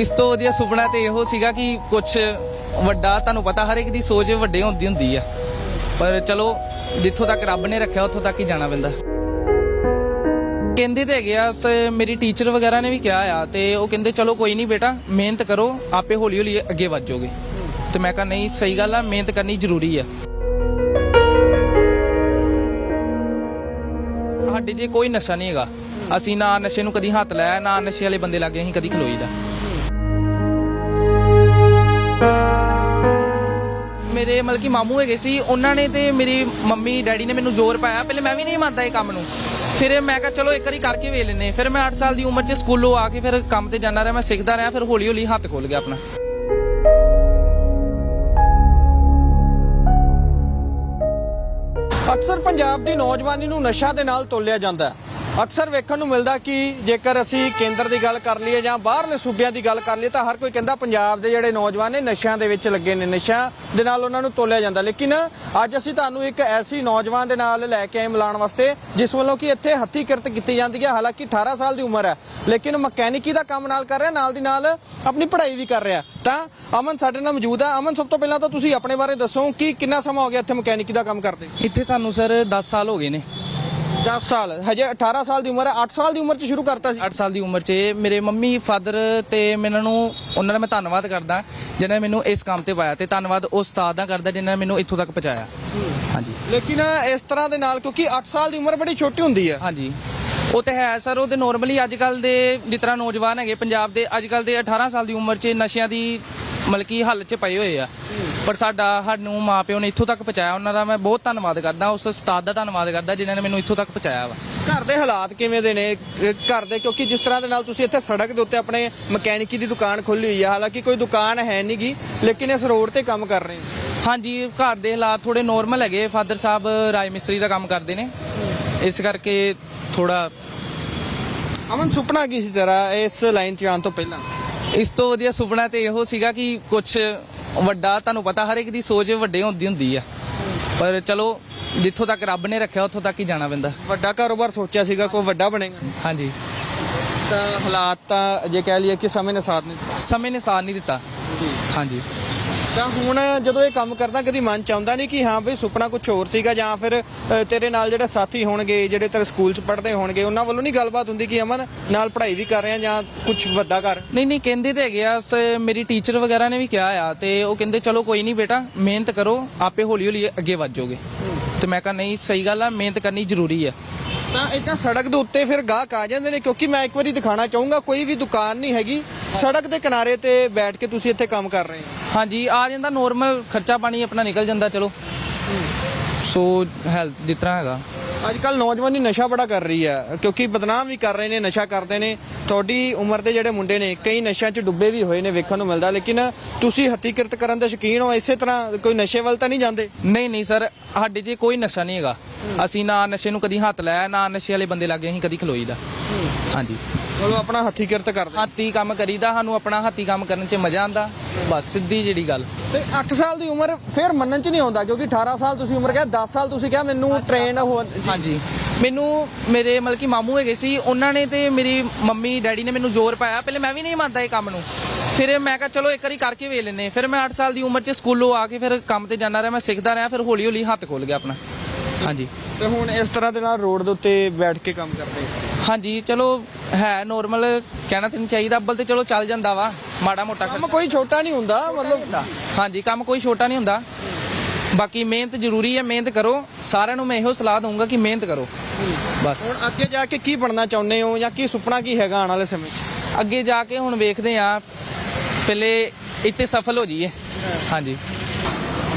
ਇਸ ਤੋਂ ਵਧੀਆ ਸੁਪਨਾ ਤੇ ਇਹੋ ਸੀਗਾ ਕਿ ਕੁਝ ਵੱਡਾ ਤੁਹਾਨੂੰ ਪਤਾ ਹਰ ਇੱਕ ਦੀ ਸੋਚ ਵੱਡੇ ਹੁੰਦੀ ਹੁੰਦੀ ਆ। ਪਰ ਚਲੋ, ਜਿੱਥੋਂ ਤੱਕ ਰੱਬ ਨੇ ਰੱਖਿਆ, ਉੱਥੋਂ ਤੱਕ ਹੀ ਜਾਣਾ ਪੈਂਦਾ। ਕਹਿੰਦੇ ਤੇ ਹੈਗੇ ਮੇਰੀ ਟੀਚਰ ਵਗੈਰਾ ਨੇ ਵੀ ਕਿਹਾ ਆ, ਤੇ ਉਹ ਕਹਿੰਦੇ, ਚਲੋ ਕੋਈ ਨਹੀਂ ਬੇਟਾ, ਮਿਹਨਤ ਕਰੋ, ਆਪੇ ਹੌਲੀ ਹੌਲੀ ਅੱਗੇ ਵੱਧ ਜਾਓਗੇ ਤੇ ਮੈਂ ਕਿਹਾ, ਨਹੀਂ, ਸਹੀ ਗੱਲ ਆ, ਮਿਹਨਤ ਕਰਨੀ ਜ਼ਰੂਰੀ ਆ। ਸਾਡੇ ਜੇ ਕੋਈ ਨਸ਼ਾ ਨਹੀਂ ਹੈਗਾ। ਅਸੀਂ ਨਾ ਨਸ਼ੇ ਨੂੰ ਕਦੀ ਹੱਥ ਲਾਇਆ, ਨਾ ਨਸ਼ੇ ਵਾਲੇ ਬੰਦੇ ਲਾਗੇ ਅਸੀਂ ਕਦੀ ਖਲੋਈਦਾ। ਮੇਰੇ ਮਤਲਬ ਕਿ ਮਾਮੂ ਹੈਗੇ ਸੀ, ਉਹਨਾਂ ਨੇ ਤੇ ਮੇਰੀ ਮੰਮੀ, ਡੈਡੀ ਨੇ ਮੈਨੂੰ ਜ਼ੋਰ ਪਾਇਆ। ਪਹਿਲੇ ਮੈਂ ਵੀ ਨਹੀਂ ਮੰਨਦਾ ਇਹ ਕੰਮ ਨੂੰ। ਫਿਰ ਮੈਂ ਕਿਹਾ, ਚਲੋ, ਇੱਕ ਵਾਰੀ ਕਰਕੇ ਵੇਖ ਲੈਨੇ ਫਿਰ ਮੈਂ 8 ਸਾਲ ਦੀ ਉਮਰ 'ਚ ਸਕੂਲੋਂ ਆ ਕੇ ਫਿਰ ਕੰਮ ਤੇ ਜਾਂਦਾ ਰਿਹਾ, ਮੈਂ ਸਿੱਖਦਾ ਰਿਹਾ, ਫਿਰ ਹੌਲੀ ਹੌਲੀ ਹੱਥ ਖੁੱਲ ਗਿਆ ਆਪਣਾ। ਅਕਸਰ ਪੰਜਾਬ ਦੀ ਨੌਜਵਾਨੀ ਨੂੰ ਨਸ਼ਾ ਦੇ ਨਾਲ ਤੋਲਿਆ ਜਾਂਦਾ ਹੈ। ਅਕਸਰ ਵੇਖਣ ਨੂੰ ਮਿਲਦਾ ਕਿ ਜੇਕਰ ਅਸੀਂ ਕੇਂਦਰ ਦੀ ਗੱਲ ਕਰ ਲਈਏ ਜਾਂ ਬਾਹਰਲੇ ਸੂਬਿਆਂ ਦੀ ਗੱਲ ਕਰ ਲਈਏ ਤਾਂ ਹਰ ਕੋਈ ਕਹਿੰਦਾ ਪੰਜਾਬ ਦੇ ਜਿਹੜੇ ਨੌਜਵਾਨ ਨੇ ਨਸ਼ਿਆਂ ਦੇ ਵਿੱਚ ਲੱਗੇ ਨੇ, ਨਸ਼ਿਆਂ ਦੇ ਨਾਲ ਉਹਨਾਂ ਨੂੰ ਤੋਲਿਆ ਜਾਂਦਾ। ਲੇਕਿਨ ਅੱਜ ਅਸੀਂ ਤੁਹਾਨੂੰ ਇੱਕ ਐਸੀ ਨੌਜਵਾਨ ਦੇ ਨਾਲ ਲੈ ਕੇ ਆਏ ਮਿਲਾਉਣ ਵਾਸਤੇ, ਜਿਸ ਵੱਲੋਂ ਕਿ ਇੱਥੇ ਹੱਥੀ ਕਿਰਤ ਕੀਤੀ ਜਾਂਦੀ ਹੈ। ਹਾਲਾਂਕਿ 18 ਸਾਲ ਦੀ ਉਮਰ ਹੈ, ਲੇਕਿਨ ਮਕੈਨਿਕੀ ਦਾ ਕੰਮ ਨਾਲ ਕਰ ਰਿਹਾ, ਨਾਲ ਦੀ ਨਾਲ ਆਪਣੀ ਪੜ੍ਹਾਈ ਵੀ ਕਰ ਰਿਹਾ। ਤਾਂ ਅਮਨ ਸਾਡੇ ਨਾਲ ਮੌਜੂਦ ਹੈ। ਅਮਨ, ਸਭ ਤੋਂ ਪਹਿਲਾਂ ਤਾਂ ਤੁਸੀਂ ਆਪਣੇ ਬਾਰੇ ਦੱਸੋ ਕਿ ਕਿੰਨਾ ਸਮਾਂ ਹੋ ਗਿਆ ਇੱਥੇ ਮਕੈਨਿਕੀ ਦਾ ਕੰਮ ਕਰਦੇ ਇੱਥੇ ਸਾਨੂੰ ਸਰ 10 ਸਾਲ ਹੋ ਗਏ ਨੇ। 10 ਸਾਲ। ਹਜੇ 18 ਸਾਲ ਦੀ ਉਮਰ ਹੈ। 8 ਸਾਲ ਦੀ ਉਮਰ 'ਚ ਸ਼ੁਰੂ ਕਰਤਾ ਸੀ। 8 ਸਾਲ ਦੀ ਉਮਰ 'ਚ ਮੇਰੇ ਮੰਮੀ ਫਾਦਰ ਤੇ ਮੈਨੂੰ ਨੂੰ ਉਹਨਾਂ ਦਾ ਮੈਂ ਧੰਨਵਾਦ ਕਰਦਾ ਜਿਨ੍ਹਾਂ ਨੇ ਮੈਨੂੰ ਇਸ ਕੰਮ ਤੇ ਪਾਇਆ ਤੇ ਧੰਨਵਾਦ ਉਸ ਉਸਤਾਦ ਦਾ ਕਰਦਾ ਜਿਨ੍ਹਾਂ ਨੇ ਮੈਨੂੰ ਇੱਥੋਂ ਤੱਕ ਪਹੁੰਚਾਇਆ। ਹਾਂਜੀ। ਲੇਕਿਨ ਇਸ ਤਰ੍ਹਾਂ ਦੇ ਨਾਲ ਕਿਉਂਕਿ 8 ਸਾਲ ਦੀ ਉਮਰ ਬੜੀ ਛੋਟੀ ਹੁੰਦੀ ਹੈ। ਹਾਂਜੀ। ਉਹ ਤੇ ਹੈ ਸਰ ਉਹ ਤੇ ਨਾਰਮਲੀ ਅੱਜ ਕੱਲ ਦੇ ਜਿਸ ਤਰ੍ਹਾਂ ਨੌਜਵਾਨ ਹੈਗੇ ਪੰਜਾਬ ਦੇ ਅੱਜ ਕੱਲ ਦੇ 18 ਸਾਲ ਦੀ ਉਮਰ 'ਚ ਨਸ਼ਿਆਂ ਦੀ ਮਤਲਬ ਕਿ ਹੱਲ 'ਚ ਪਏ ਹੋਏ ਆ। ਪਰ ਸਾਡਾ ਸਾਨੂੰ ਮਾਪਿਓ ਨੇ ਇੱਥੋਂ ਤੱਕ ਪਹੁੰਚਾਇਆ। ਉਹਨਾਂ ਦਾ ਮੈਂ ਬਹੁਤ ਧੰਨਵਾਦ ਕਰਦਾ ਉਸ ਉਸਤਾਦ ਦਾ ਧੰਨਵਾਦ ਕਰਦਾ ਜਿਨ੍ਹਾਂ ਨੇ ਮੈਨੂੰ ਇੱਥੋਂ ਤੱਕ ਪਹੁੰਚਾਇਆ ਵਾ। ਘਰ ਦੇ ਹਾਲਾਤ ਕਿਵੇਂ ਦੇ ਨੇ? ਘਰ ਦੇ ਕਿਉਂਕਿ ਜਿਸ ਤਰ੍ਹਾਂ ਦੇ ਨਾਲ ਤੁਸੀਂ ਇੱਥੇ ਸੜਕ ਦੇ ਉੱਤੇ ਆਪਣੇ ਮਕੈਨਿਕੀ ਦੀ ਦੁਕਾਨ ਖੋਲੀ ਹੋਈ ਹੈ ਹਾਲਾਂਕਿ ਕੋਈ ਦੁਕਾਨ ਹੈ ਨਹੀਂਗੀ ਲੇਕਿਨ ਇਸ ਰੋਡ ਤੇ ਕੰਮ ਕਰ ਰਹੇ ਹਾਂਜੀ ਘਰ ਦੇ ਹਾਲਾਤ ਥੋੜੇ ਨੋਰਮਲ ਹੈਗੇ। ਫਾਦਰ ਸਾਹਿਬ ਰਾਜ ਮਿਸਤਰੀ ਦਾ ਕੰਮ ਕਰਦੇ ਨੇ। ਇਸ ਕਰਕੇ ਥੋੜਾ ਅਮਨ ਸੁਪਨਾ ਕੀ ਸੀ ਤੇਰਾ ਇਸ ਲਾਈਨ 'ਚ ਆਉਣ ਤੋਂ ਪਹਿਲਾਂ? ਇਸ ਤੋਂ ਵਧੀਆ ਸੁਪਨਾ ਤੇ ਇਹੋ ਸੀਗਾ ਕਿ ਕੁਝ ਵੱਡਾ ਤੁਹਾਨੂੰ ਪਤਾ ਹਰ ਇੱਕ ਦੀ ਸੋਚ ਵੱਡੇ ਹੁੰਦੀ ਹੁੰਦੀ ਆ। ਪਰ ਚਲੋ ਜਿੱਥੋਂ ਤੱਕ ਰੱਬ ਨੇ ਰੱਖਿਆ ਉੱਥੋਂ ਤੱਕ ਹੀ ਜਾਣਾ ਪੈਂਦਾ। ਵੱਡਾ ਕਾਰੋਬਾਰ ਸੋਚਿਆ ਸੀਗਾ ਕੋਈ ਵੱਡਾ ਬਣੇਗਾ? ਹਾਂਜੀ। ਤਾਂ ਹਾਲਾਤ ਤਾਂ ਜੇ ਕਹਿ ਲਈਏ ਕਿ ਸਮੇਂ ਨੇ ਸਾਥ ਨਹੀਂ ਦਿੱਤਾ। ਸਮੇਂ ਨੇ ਸਾਥ ਨਹੀਂ ਦਿੱਤਾ। ਹਾਂਜੀ। ਤਾਂ ਹੁਣ ਜਦੋਂ ਇਹ ਕੰਮ ਕਰਦਾ ਕਦੀ ਮਨ ਚ ਆਉਂਦਾ ਨਹੀਂ ਕਿ ਹਾਂ ਬਈ ਸੁਪਨਾ ਕੁਝ ਹੋਰ ਸੀਗਾ ਜਾਂ ਫਿਰ ਅ, ਤੇਰੇ ਨਾਲ ਜਿਹੜੇ ਸਾਥੀ ਹੋਣਗੇ ਜਿਹੜੇ ਤੇਰੇ ਸਕੂਲ ਚ ਪੜ੍ਹਦੇ ਹੋਣਗੇ ਉਹਨਾਂ ਵੱਲੋਂ ਨਹੀਂ ਗੱਲਬਾਤ ਹੁੰਦੀ ਕਿ ਅਮਨ ਨਾਲ ਪੜ੍ਹਾਈ ਵੀ ਕਰ ਰਿਹਾ ਜਾਂ ਕੁਝ ਵੱਡਾ ਕਰ? ਨਹੀਂ ਨਹੀਂ ਕਹਿੰਦੇ ਤੇ ਹੈਗੇ ਆ ਸ- ਮੇਰੀ ਟੀਚਰ ਵਗੈਰਾ ਨੇ ਵੀ ਕਿਹਾ ਆ ਤੇ ਉਹ ਕਹਿੰਦੇ ਚਲੋ ਕੋਈ ਨਹੀਂ ਬੇਟਾ ਮਿਹਨਤ ਕਰੋ ਆਪੇ ਹੌਲੀ ਹੌਲੀ ਅੱਗੇ ਵੱਧ ਜਾਓਗੇ। ਤੇ ਮੈਂ ਕਿਹਾ ਨਹੀਂ ਸਹੀ ਗੱਲ ਆ ਮਿਹਨਤ ਕਰਨੀ ਜ਼ਰੂਰੀ ਆ। ਤਾਂ ਇਦਾਂ ਸੜਕ ਦੇ ਉੱਤੇ ਫਿਰ ਗਾਹਕ ਆ ਜਾਂਦੇ ਨੇ ਕਿਉਂਕਿ ਮੈਂ ਇੱਕ ਵਾਰੀ ਦਿਖਾਣਾ ਚਾਹੂੰਗਾ ਕੋਈ ਵੀ ਦੁਕਾਨ ਨਹੀਂ ਹੈਗੀ ਸੜਕ ਦੇ ਕਿਨਾਰੇ ਤੇ ਬੈਠ ਕੇ ਤੁਸੀਂ ਇੱਥੇ ਕੰਮ ਕਰ ਰਹੇ ਹੋ? ਹਾਂਜੀ ਆ ਜਾਂਦਾ ਨੋਰਮਲ ਖਰਚਾ ਪਾਣੀ ਆਪਣਾ ਨਿਕਲ ਜਾਂਦਾ ਚਲੋ। ਸੋ ਹੈਲਥ ਜਿਸ ਤਰ੍ਹਾਂ ਹੈਗਾ। ਅੱਜ ਕੱਲ ਨੌਜਵਾਨੀ ਨਸ਼ਾ ਬੜਾ ਕਰ ਰਹੀ ਹੈ ਕਿਉਂਕਿ ਬਦਨਾਮ ਵੀ ਕਰ ਰਹੇ ਨੇ ਨਸ਼ਾ ਕਰਦੇ ਨੇ। ਤੁਹਾਡੀ ਉਮਰ ਦੇ ਜਿਹੜੇ ਮੁੰਡੇ ਨੇ ਕਈ ਨਸ਼ਿਆਂ 'ਚ ਡੁੱਬੇ ਵੀ ਹੋਏ ਨੇ ਵੇਖਣ ਨੂੰ ਮਿਲਦਾ ਲੇਕਿਨ ਤੁਸੀਂ ਹੱਥੀ ਕਿਰਤ ਕਰਨ ਦੇ ਸ਼ੌਕੀਨ ਹੋ ਇਸੇ ਤਰ੍ਹਾਂ ਕੋਈ ਨਸ਼ੇ ਵੱਲ ਤਾਂ ਨਹੀਂ ਜਾਂਦੇ? ਨਹੀਂ ਨਹੀਂ ਸਰ ਸਾਡੇ 'ਚ ਕੋਈ ਨਸ਼ਾ ਨਹੀਂ ਹੈਗਾ। ਅਸੀਂ ਨਾ ਨਸ਼ੇ ਨੂੰ ਕਦੀ ਹੱਥ ਲਾਇਆ ਨਾ ਨਸ਼ੇ ਵਾਲੇ ਬੰਦੇ ਲਾਗੇ ਅਸੀਂ ਕਦੀ ਖਲੋਈਦਾ ਹਾਂਜੀ। ਚਲੋ ਆਪਣਾ ਹੱਥੀ ਕਿਰਤ ਕਰਦੇ। ਹੱਥੀ ਕੰਮ ਕਰੀਦਾ ਸਾਨੂੰ ਆਪਣਾ ਹੱਥੀ ਕੰਮ ਕਰਨ 'ਚ ਮਜ਼ਾ ਆਂਦਾ ਬਸ ਸਿੱਧੀ ਜਿਹੜੀ ਗੱਲ। ਤੇ 8 ਸਾਲ ਦੀ ਉਮਰ ਫਿਰ ਮੰਨਣ 'ਚ ਨਹੀਂ ਆਉਂਦਾ ਕਿਉਂਕਿ 18 ਸਾਲ ਤੁਸੀਂ ਉਮਰ ਕਿਹਾ 10 ਸਾਲ ਤੁਸੀਂ ਕਿਹਾ ਮੈਨੂੰ ਟ੍ਰੇਨ ਹੋ ਹਾਂਜੀ। ਮੈਨੂੰ ਮੇਰੇ ਮਤਲਬ ਕਿ ਮਾਮੂ ਹੈਗੇ ਸੀ ਉਹਨਾਂ ਨੇ ਤੇ ਮੇਰੀ ਮੰਮੀ ਡੈਡੀ ਨੇ ਮੈਨੂੰ ਜ਼ੋਰ ਪਾਇਆ। ਪਹਿਲੇ ਮੈਂ ਵੀ ਨਹੀਂ ਮੰਨਦਾ ਇਹ ਕੰਮ ਨੂੰ। ਫਿਰ ਮੈਂ ਕਿਹਾ ਚਲੋ ਇੱਕ ਵਾਰੀ ਕਰਕੇ ਵੇਖ ਲੈਨੇ ਫਿਰ ਮੈਂ 8 ਸਾਲ ਦੀ ਉਮਰ 'ਚ ਸਕੂਲੋਂ ਆ ਕੇ ਫਿਰ ਕੰਮ ਤੇ ਜਾਂਦਾ ਰਿਹਾ ਮੈਂ ਸਿੱਖਦਾ ਰਿਹਾ ਫਿਰ ਹੌਲੀ ਹੌਲੀ ਹੱਥ ਖੁੱਲ ਗਿਆ ਆਪਣਾ। ਹਾਂਜੀ। ਤੇ ਹੁਣ ਇਸ ਤਰ੍ਹਾਂ ਦੇ ਨਾਲ ਰੋਡ ਦੇ ਉੱਤੇ ਬੈਠ ਕੇ ਕੰਮ ਕਰਦੇ ਹਾਂਜੀ ਚਲੋ ਹੈ ਨੋਰਮਲ ਕਹਿਣਾ ਤੇ ਨਹੀਂ ਚਾਹੀਦਾ ਅੱਬਲ ਤੇ ਚਲੋ ਚੱਲ ਜਾਂਦਾ ਵਾ ਮਾੜਾ ਮੋਟਾ ਕੰਮ ਕੋਈ ਛੋਟਾ ਨਹੀਂ ਹੁੰਦਾ ਮਤਲਬ ਹਾਂਜੀ ਕੰਮ ਕੋਈ ਛੋਟਾ ਨਹੀਂ ਹੁੰਦਾ। ਬਾਕੀ ਮਿਹਨਤ ਜ਼ਰੂਰੀ ਹੈ ਮਿਹਨਤ ਕਰੋ। ਸਾਰਿਆਂ ਨੂੰ ਮੈਂ ਇਹੋ ਸਲਾਹ ਦਊਂਗਾ ਕਿ ਮਿਹਨਤ ਕਰੋ। ਬਸ। ਹੁਣ ਅੱਗੇ ਜਾ ਕੇ ਕੀ ਬਣਨਾ ਚਾਹੁੰਦੇ ਹੋ ਜਾਂ ਕੀ ਸੁਪਨਾ ਕੀ ਹੈਗਾ ਆਉਣ ਵਾਲੇ ਸਮੇਂ 'ਚ? ਅੱਗੇ ਜਾ ਕੇ ਹੁਣ ਵੇਖਦੇ ਆ ਪਹਿਲੇ ਇੱਥੇ ਸਫਲ ਹੋ ਜਾਈਏ। ਹਾਂਜੀ।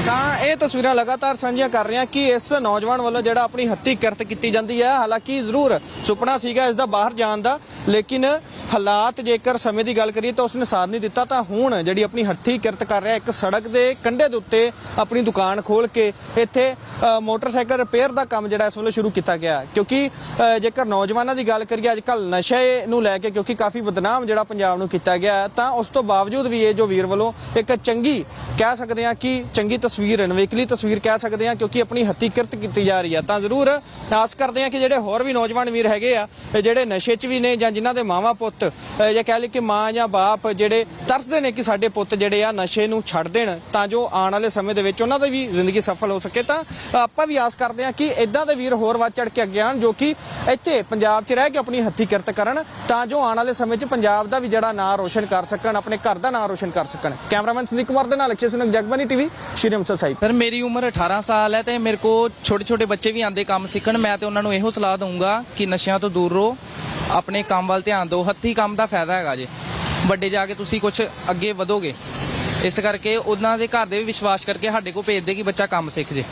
ਤਾਂ ਇਹ ਤਸਵੀਰਾਂ ਲਗਾਤਾਰ ਸਾਂਝੀਆਂ ਕਰ ਰਹੇ ਹਾਂ ਕਿ ਇਸ ਨੌਜਵਾਨ ਵੱਲੋਂ ਜਿਹੜਾ ਆਪਣੀ ਹੱਥੀ ਕਿਰਤ ਕੀਤੀ ਜਾਂਦੀ ਹੈ। ਹਾਲਾਂਕਿ ਜ਼ਰੂਰ ਸੁਪਨਾ ਸੀਗਾ ਇਸ ਦਾ ਬਾਹਰ ਜਾਣ ਦਾ ਲੇਕਿਨ ਹਾਲਾਤ ਜੇਕਰ ਸਮੇਂ ਦੀ ਗੱਲ ਕਰੀਏ ਤਾਂ ਉਸਨੇ ਸਾਥ ਨਹੀਂ ਦਿੱਤਾ। ਤਾਂ ਹੁਣ ਜਿਹੜੀ ਆਪਣੀ ਹੱਥੀ ਕਿਰਤ ਕਰ ਰਿਹਾ ਇੱਕ ਸੜਕ ਦੇ ਕੰਢੇ ਦੇ ਉੱਤੇ ਆਪਣੀ ਦੁਕਾਨ ਖੋਲ ਕੇ ਇੱਥੇ ਮੋਟਰਸਾਈਕਲ ਰਿਪੇਅਰ ਦਾ ਕੰਮ ਜਿਹੜਾ ਇਸ ਵੱਲੋਂ ਸ਼ੁਰੂ ਕੀਤਾ ਗਿਆ ਕਿਉਂਕਿ ਜੇਕਰ ਨੌਜਵਾਨਾਂ ਦੀ ਗੱਲ ਕਰੀਏ ਅੱਜ ਕੱਲ ਨਸ਼ੇ ਨੂੰ ਲੈ ਕੇ ਕਿਉਂਕਿ ਕਾਫੀ ਬਦਨਾਮ ਜਿਹੜਾ ਪੰਜਾਬ ਨੂੰ ਕੀਤਾ ਗਿਆ ਹੈ, ਤਾਂ ਉਸ ਤੋਂ ਬਾਵਜੂਦ ਵੀ ਇਹ ਜੋ ਵੀਰ ਵੱਲੋਂ ਇੱਕ ਚੰਗੀ ਕਹਿ ਸਕਦੇ ਹਾਂ ਕਿ ਚੰਗੀ ਤਸਵੀਰ ਨਵੇਕਲੀ ਤਸਵੀਰ ਕਹਿ ਸਕਦੇ ਹਾਂ ਕਿਉਂਕਿ ਆਪਣੀ ਹੱਥੀ ਕਿਰਤ ਕੀਤੀ ਜਾ ਰਹੀ ਹੈ ਤਾਂ ਜ਼ਰੂਰ ਆਸ ਕਰਦੇ ਹਾਂ ਕਿ ਜਿਹੜੇ ਹੋਰ ਵੀ ਨੌਜਵਾਨ ਵੀਰ ਹੈਗੇ ਆ ਜਿਹੜੇ ਨਸ਼ੇ 'ਚ ਵੀ ਨੇ ਜਾਂ ਜਿਨ੍ਹਾਂ ਦੇ ਮਾਵਾ ਪੁੱਤ ਜਾਂ ਕਹਿ ਲਈ ਕਿ ਮਾਂ ਜਾਂ ਬਾਪ ਜਿਹੜੇ ਤਰਸਦੇ ਨੇ ਕਿ ਸਾਡੇ ਪੁੱਤ ਜਿਹੜੇ ਆ ਨਸ਼ੇ ਨੂੰ ਛੱਡ ਦੇਣ, ਤਾਂ ਜੋ ਆਉਣ ਵਾਲੇ ਸਮੇਂ ਦੇ ਵਿੱਚ ਉਹਨਾਂ ਦੀ ਵੀ ਜ਼ਿੰਦਗੀ ਸਫਲ ਹੋ ਸਕੇ। ਤਾਂ ਆਪਾਂ ਵੀ ਆਸ ਕਰਦੇ ਹਾਂ ਕਿ ਇਦਾਂ ਦੇ ਵੀਰ ਹੋਰ ਵੱਧ ਚੜ ਕੇ ਅੱਗੇ ਆਉਣ ਜੋ ਕਿ ਇੱਥੇ ਪੰਜਾਬ 'ਚ ਰਹਿ ਕੇ ਆਪਣੀ ਹੱਥੀ ਕਿਰਤ ਕਰਨ, ਤਾਂ ਜੋ ਆਉਣ ਵਾਲੇ ਸਮੇਂ 'ਚ ਪੰਜਾਬ ਦਾ ਵੀ ਜਿਹੜਾ ਨਾਂ ਰੋਸ਼ਨ ਕਰ ਸਕਣ, ਆਪਣੇ ਘਰ ਦਾ ਨਾਂ ਰੋਸ਼ਨ ਕਰ ਸਕਣ। ਕੈਮਰਾਮੈਨ ਸੰਦੀਪ ਕੁਮਾਰ ਦੇ ਨਾਲ ਅਕਸ਼ੇ ਸੁਨਕ ਜਗਬਾਨੀ ਟੀਵੀ ਸ਼੍ਰੀ ਅੰਮ੍ਰਿਤਸਰ ਸਾਹਿਬ। ਸਰ, ਮੇਰੀ ਉਮਰ 18 ਸਾਲ ਹੈ ਤੇ ਮੇਰੇ ਕੋ ਛੋਟੇ ਛੋਟੇ ਬੱਚੇ ਵੀ ਆਂਦੇ ਕੰਮ ਸਿੱਖਣ। ਮੈਂ ਤੇ ਉਹਨਾਂ ਨੂੰ ਇਹੋ ਸਲਾਹ ਦਊਂਗਾ ਕਿ ਨਸ਼ਿਆਂ ਤੋਂ ਦੂਰ ਰਹੋ। ਆਪਣੇ ਕੰਮ ਵੱਲ ਧਿਆਨ ਦਿਓ। ਹੱਥੀ ਕੰਮ ਦਾ ਫਾਇਦਾ ਹੈਗਾ ਜੇ। ਵੱਡੇ ਜਾ ਕੇ ਤੁਸੀਂ ਕੁਝ ਅੱਗੇ ਵਧੋਗੇ। ਇਸ ਕਰਕੇ ਉਹਨਾਂ ਦੇ ਘਰ ਦੇ ਵੀ ਵਿਸ਼ਵਾਸ ਕਰਕੇ ਸਾਡੇ ਕੋਲ ਭੇਜਦੇ ਕਿ ਬੱਚਾ ਕੰਮ ਸਿੱਖ ਜੇ।